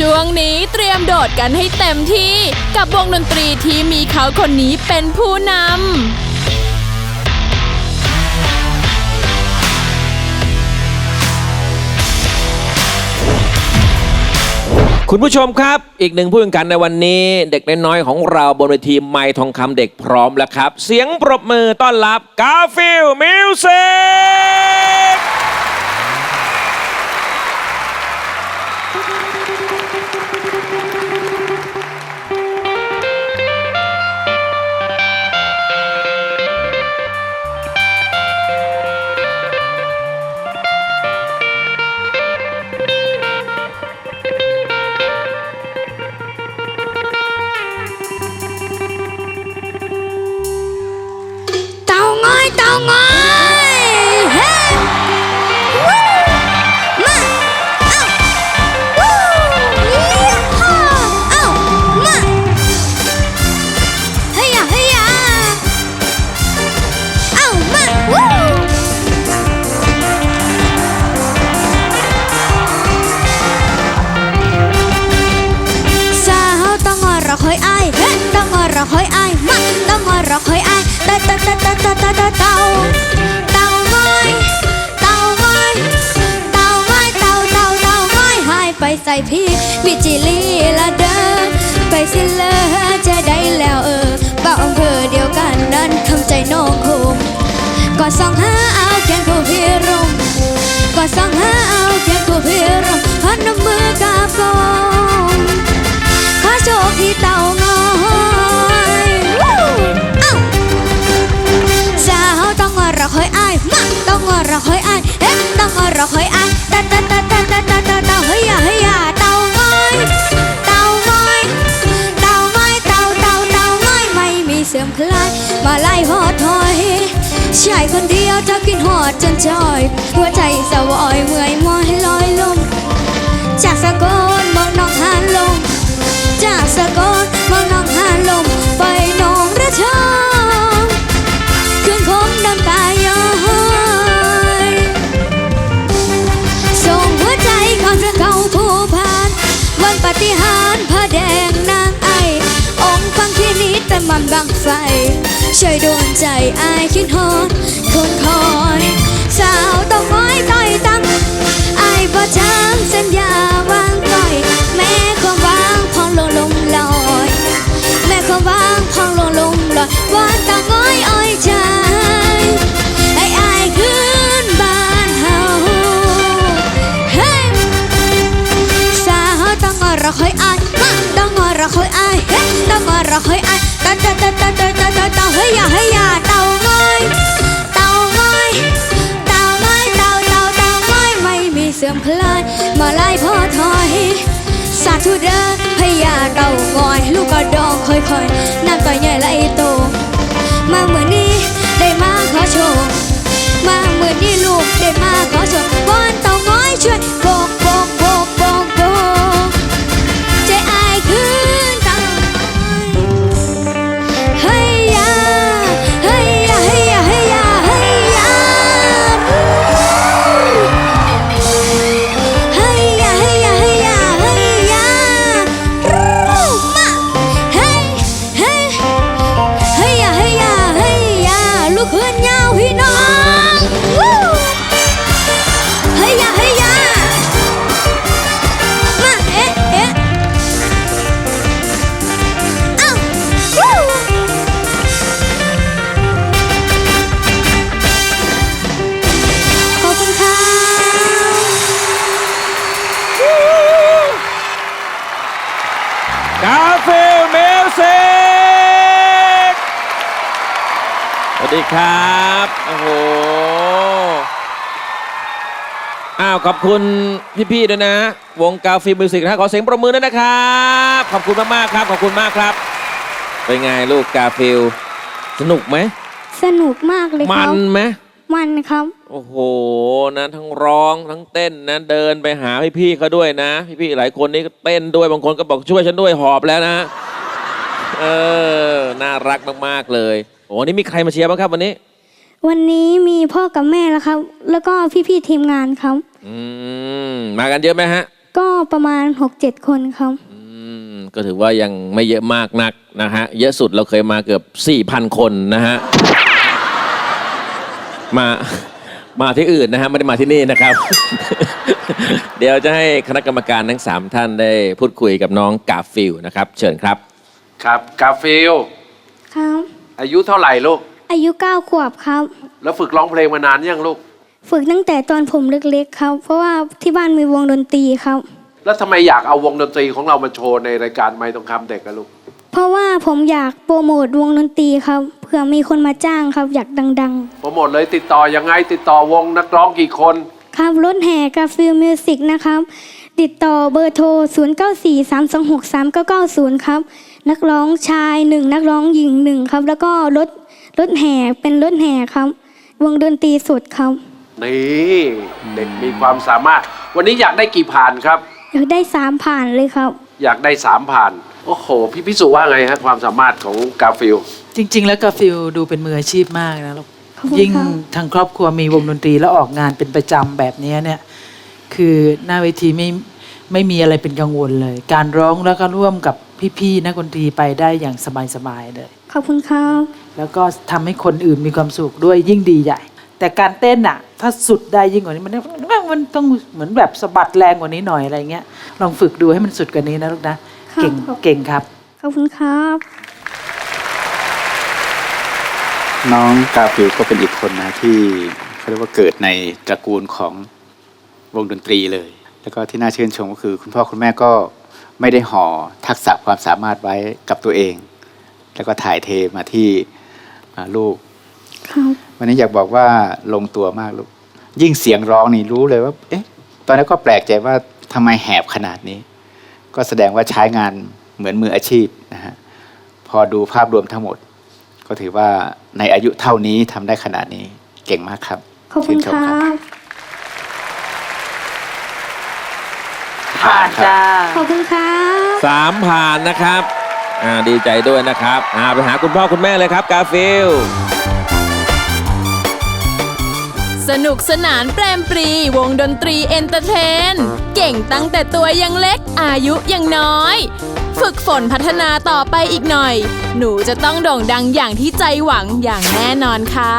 ช่วงนี้เตรียมโดดกันให้เต็มที่กับวงดนตรีที่มีเขาคนนี้เป็นผู้นำคุณผู้ชมครับ อีกหนึ่งผู้แข่งขันในวันนี้ เด็กน้อยของเราบนเวทีไมค์ทองคำเด็กพร้อมแล้วครับ เสียงปรบมือต้อนรับกาฟิลมิวสิก พี่วิจิลีละเดินไปสิเลยจะได้แล้วเออบ้าอำเภอเดียวกันนั้นทำใจน้องคงก็ส่องหาเอาแขนคู่พี่รมก็ส่องหาเอาแค่คู่พี่รมพันน้ำมือกับกองขอโชคที่เต่างอยวู้เอ้าสาวต้องงอรอคอยอายมาต้องงอรอคอยอาย ชายคนเดียวเธอกินหอดจนจอย หัวใจสวอยเมื่อยมอยลอยลมจากสะกล ช่วยดวงใจอายคิดฮอดคนคอยสาวต้องคอยต่อยตั้งอายบ่ช้างสัญญาวางก่อย แม่ความวางพองลงลงลอย แม่ความวางพองลงลงลอยว่าตาง้อยอ้อยใจไอ้อายขึ้นบ้านเฮาเฮ้สาวต้องงอรอคอยอายมาต้องงอรอคอยอายเฮ้ต้องงอรอคอยอายตาตาตา มีเสื่อมคลายมาไล่พ่อถอย สาธุเด้อพญาเต่างอย ลูกกระดองค่อยๆน้ำต่อยใหญ่และไอโต ดีครับ โอ้โห อ้าว ขอบคุณพี่ๆด้วยนะ วงกาฟิลมิวสิกนะขอเสียงประมือด้วยนะครับ ขอบคุณมากๆครับ ขอบคุณมากครับ เป็นไงลูกกาฟิลสนุกไหม สนุกมากเลยคมัรันบ ไหม มันครับ โอ้โห นะ ทั้งร้องทั้งเต้นนะ เดินไปหาพี่ๆเขาด้วยนะ พี่ๆหลายคนนี่ก็เต้นด้วยบางคนก็บอกช่วยฉันด้วยหอบแล้วนะ เออ น่ารักมากๆเลย โอ้นี่มีใครมาเชียร์บ้างครับวันนี้ วันนี้มีพ่อกับแม่แล้วครับ แล้วก็พี่ๆทีมงานครับ อืมมากันเยอะไหมฮะ ก็ประมาณ 6-7 คนครับ อืมก็ถือว่ายังไม่เยอะมากนักนะฮะ เยอะสุดเราเคยมาเกือบ 4,000 คนนะฮะ มา มาที่อื่นนะฮะไม่ได้มาที่นี่นะครับ เดี๋ยวจะให้คณะกรรมการทั้ง 3 ท่านได้พูดคุยกับน้องกาฟิลนะครับ เชิญครับ ครับกาฟิลครับ อายุเท่าไหร่ลูก อายุ9ขวบครับ แล้วฝึกร้องเพลงมานานยังลูก ฝึกตั้งแต่ตอนผมเล็กๆครับ เพราะว่าที่บ้านมีวงดนตรีครับ แล้วทำไมอยากเอาวงดนตรีของเรามาโชว์ในรายการไม่ต้องคำเด็กกันลูก เพราะว่าผมอยากโปรโมทวงดนตรีครับเผื่อมีคนมาจ้างครับอยากดัง โปรโมทเลยติดต่อยังไงติดต่อวงนักร้องกี่คน ๆ ครับรถแห่กาฟิลมิวสิกนะครับ ติดต่อเบอร์โทร 0943263990 ครับ นักร้องชาย1นักร้องหญิง1ครับ แล้วก็รถรถแห่เป็นรถแห่ครับ วงดนตรีสดครับนี่เด็กมีความสามารถ วันนี้อยากได้กี่ผ่านครับ อยากได้3ผ่านเลยครับ อยากได้สามผ่านโอ้โหพี่พิสุว่าไงฮะความสามารถของกาฟิลจริง ๆ แล้วกาฟิลดูเป็นมืออาชีพมากนะลูกขอบคุณยิ่งครับทางครอบครัวมีวงดนตรีแล้วออกงานเป็นประจำแบบนี้เนี่ย คือหน้าเวทีไม่ไม่มีอะไรเป็นกังวลเลย การร้องแล้วก็ร่วมกับ พี่ๆนักดนตรีไปได้อย่างสบายๆเลย ขอบคุณครับ แล้วก็ทำให้คนอื่นมีความสุขด้วยยิ่งดีใหญ่ แต่การเต้นอะถ้าสุดได้ยิ่งกว่านี้มันมันต้องเหมือนแบบสะบัดแรงกว่านี้หน่อยอะไรเงี้ยลองฝึกดูให้มันสุดกว่านี้นะลูกนะครับเก่งครับเก่งครับ ขอบคุณครับ น้องกาฟิลก็เป็นอีกคนนะที่เขาเรียกว่าเกิดในตระกูลของวงดนตรีเลย แล้วก็ที่น่าชื่นชมก็คือ คุณพ่อคุณแม่ก็ ไม่ได้ห่อทักษะความสามารถไว้กับตัวเอง แล้วก็ถ่ายเทมาที่อ่าลูกครับวันนี้อยากบอกว่าลงตัวมากลูกยิ่งเสียงร้องนี่รู้เลยว่า เอ๊ะ ตอนนั้นก็แปลกใจว่าทำไมแหบขนาดนี้ ก็แสดงว่าใช้งานเหมือนมืออาชีพนะฮะพอดูภาพรวมทั้งหมด ก็ถือว่าในอายุเท่านี้ทำได้ขนาดนี้ เก่งมากครับขอบคุณชื่นชคมรับ ผ่านจ้าขอบคุณครับสามผ่านนะครับอ่าดีใจด้วยนะครับอ่าไปหาคุณพ่อคุณแม่เลยครับกาฟิลสนุกสนานแปรมปรี วงดนตรีเอนเตอร์เทน เก่งตั้งแต่ตัวยังเล็กอายุยังน้อย ฝึกฝนพัฒนาต่อไปอีกหน่อย หนูจะต้องโด่งดังอย่างที่ใจหวังอย่างแน่นอนค่ะ